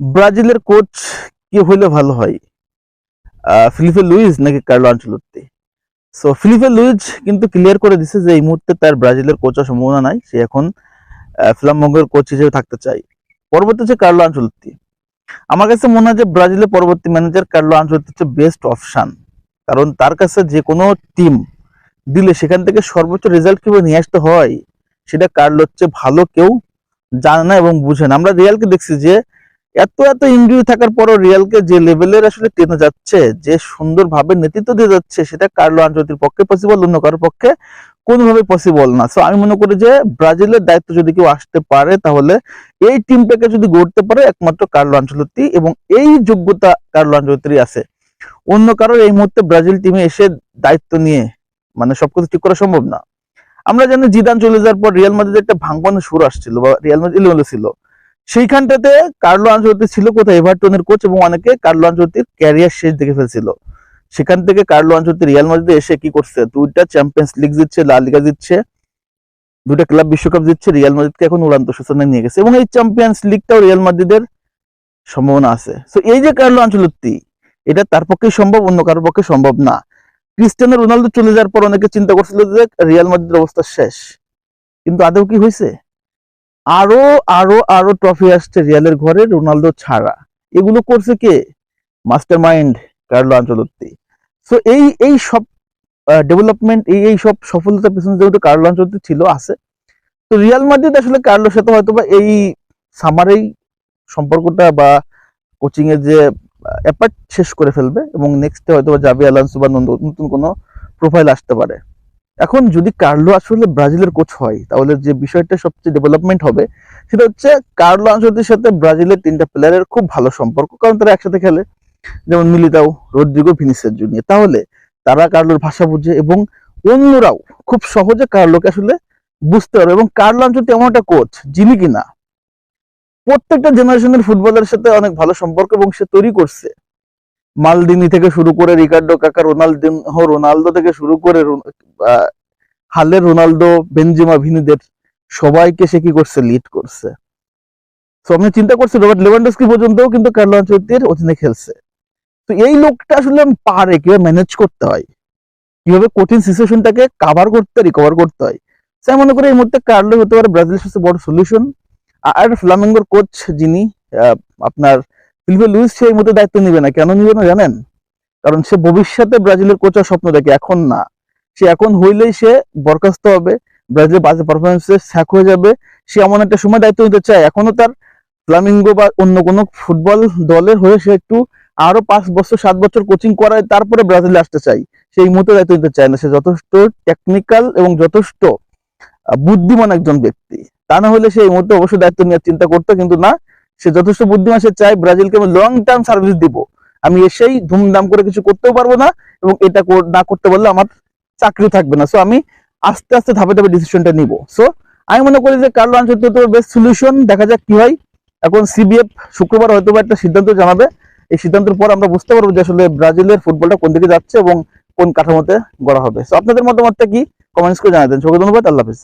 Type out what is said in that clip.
ব্রাজিলের কোচ কি হইলে ভালো হয়? ফিলিপে লুইজ নাকি Carlo Ancelotti? So Filipe Luis কিন্তু ক্লিয়ার করে দিছে যে এই মুহূর্তে তার ব্রাজিলের কোচের সম্ভাবনা নাই। সে এখন ফ্লামবঙ্গের কোচ হিসেবে থাকতে চাই। পরবর্তী হচ্ছে কার্লো আনচেলত্তি। আমার কাছে মনে হয় যে ব্রাজিলের পরবর্তী ম্যানেজার কার্লো আনচেলত্তি হচ্ছে বেস্ট অপশন কারণ তার কাছে যে কোনো টিম দিলে সেখান থেকে সর্বোচ্চ রেজাল্ট কীভাবে নিয়ে আসতে হয়, সেটা কার্লো হচ্ছে ভালো কেউ জানে না এবং বুঝে না। আমরা রিয়ালকে দেখছি যে এত এত ইনজুরি থাকার পরও রিয়ালকে যে লেভেলের আসলে টেনে যাচ্ছে, যে সুন্দরভাবে নেতৃত্ব দিয়ে যাচ্ছে, সেটা কার্লো আনচলতির পক্ষে পসিবল অন্য কারোর পক্ষে কোনোভাবে পসিবল না। সো আমি মনে করি যে ব্রাজিলের দায়িত্ব যদি কেউ আসতে পারে, তাহলে এই টিমটাকে যদি গড়তে পারে, একমাত্র কার্লো আনচলতি এবং এই যোগ্যতা কার্লো আনচলতিরই আছে। অন্য কারোর এই মুহূর্তে ব্রাজিল টিমে এসে দায়িত্ব নিয়ে মানে সবকিছু ঠিক করা সম্ভব না। আমরা জানি জিদান চলে যাওয়ার পর রিয়াল মাদ্রিদের একটা ভাঙবানের সুর আসছিল বা রিয়াল মাদ্রিদ ছিল। সেইখানটাতে কার্লো আনচলতি ছিল কোথায়? এভারটনের কোচ এবং অনেকে কার্লো আনচলতির ক্যারিয়ার শেষ দেখে ফেলছিল। সেখান থেকে কার্লো আনচলতি রিয়াল মাদ্রিদে এসে কি করছে? দুইটা চ্যাম্পিয়ন্স লিগ জিতছে লা লিগা জিতছে, দুইটা ক্লাব বিশ্বকাপ জিতছে, রিয়াল মাদ্রিদকে এখন উড়ান্ত সূচনায় নিয়ে গেছে এবং এই চ্যাম্পিয়ন্স লিগটাও রিয়াল মাদ্রিদের সম্ভাবনা আছে। সো এই যে কার্লো আনচলতি এটা তার পক্ষে সম্ভব, অন্য কারোর পক্ষে সম্ভব না। ক্রিস্টিয়ানো রোনালদো চলে যাওয়ার পর অনেকে চিন্তা করছিল যে রিয়াল মাদ্রিদের অবস্থা শেষ। কিন্তু আদৌ কি হয়েছে? আরও আরও আরও ট্রফি আসছে রিয়ালের ঘরে রোনালদো ছাড়া। এগুলো করছে কে? Master mind Carlo Ancelotti so এই এই সব ডেভেলপমেন্ট এই এই সব সফলতার পিছনে যেহেতু কার্লো আঞ্চলত্তি ছিল, আছে। তো রিয়াল মাদ্রিদ আসলে কার্লোর সাথে হয়তো বা এই সামারেই সম্পর্কটা বা কোচিং এর যে অ্যাপার্ট শেষ করে ফেলবে এবং নেক্সট হয়তো বা জাবি আলান্সো বা নতুন কোনো প্রোফাইল আসতে পারে। এখন যদি কার্লো আসলে ব্রাজিলের কোচ হয়, তাহলে যে বিষয়টা সবচেয়ে ডেভেলপমেন্ট হবে, সেটা হচ্ছে কার্লো আনচলতির সাথে ব্রাজিলের তিনটা প্লেয়ারের খুব ভালো সম্পর্ক, কারণ তারা একসাথে খেলে। যেমন মিলিতাও রদ্রিগো ভিনিসিয়াস জুনিয়র। তাহলে তারা কার্লোর ভাষা বুঝে এবং অন্যরাও খুব সহজে কার্লোকে আসলে বুঝতে পারবে এবং কার্লো আনচলতি এমন একটা কোচ যিনি কিনা প্রত্যেকটা জেনারেশনের ফুটবলের সাথে অনেক ভালো সম্পর্ক এবং সে তৈরি করছে। মালদিনি থেকে শুরু করে রিকার্ডো কাকা রোনালদিনহো রোনালদো থেকে শুরু করে হালের রোনালদো, বেনজিমা ভিনিদের সবাইকে সে কি করছে? লিড করছে। তো আমি চিন্তা করছি রবার্ট লেভানডস্কি পর্যন্তও কিন্তু কার্লো আনচলতির অধীনে খেলছে। তো এই লোকটা আসলে পারে কীভাবে ম্যানেজ করতে হয়? কীভাবে কঠিন সিচুয়েশনটাকে কাভার করতে রিকভার করতে হয়? তাই মনে করি এই মুহূর্তে কার্লো হতে পারে ব্রাজিলের সবচেয়ে বড় সলিউশন আর ফ্লামেঙ্গোর কোচ যিনি আপনার ফিলিপে লুইস সেই মতো দায়িত্ব নিবে না। কেন নিবে না জানেন? কারণ সে ভবিষ্যতে ব্রাজিলের কোচের স্বপ্ন দেখে, এখন না। সে এখন হইলেই সে বরখাস্ত হবে, ব্রাজিলের বাজে পারফরমেন্সে স্যাক হয়ে যাবে। সে এমন একটা সময় দায়িত্ব নিতে চায়। এখনও তার ফ্লামিঙ্গো বা অন্য কোনো ফুটবল দলের হয়ে সে একটু আরও পাঁচ বছর, সাত বছর কোচিং করায়, তারপরে ব্রাজিলে আসতে চাই সেই মুহূর্তে দায়িত্ব নিতে চায় না। সে যথেষ্ট টেকনিক্যাল এবং যথেষ্ট বুদ্ধিমান একজন ব্যক্তি। তা না হলে সে এই মুহূর্তে অবশ্যই দায়িত্ব নেওয়ার চিন্তা করতো, কিন্তু না। সে যথেষ্ট বুদ্ধিমান, সে চায় ব্রাজিলকে আমি লং টার্ম সার্ভিস দিব। আমি এসেই ধুমধাম করে কিছু করতেও পারব না এবং এটা না করতে পারলে আমার চাকরি থাকবে না। সো আমি আস্তে আস্তে ধাপে ধাপে ডিসিশনটা নিব। সো আমি মনে করি যে কার্লো আনচলতি হতে বেস্ট সলিউশন দেখা যাক কি হয়। এখন সিবিএফ শুক্রবার হয়তো বা একটা সিদ্ধান্ত জানাবে। এই সিদ্ধান্তের পর আমরা বুঝতে পারব যে আসলে ব্রাজিলের ফুটবলটা কোন দিকে যাচ্ছে এবং কোন কাঠামোতে গড়া হবে। সো আপনাদের মতামতটা কি? কমেন্টস করে জানাতেন সবাইকে ধন্যবাদ। আল্লাহ হাফিজ।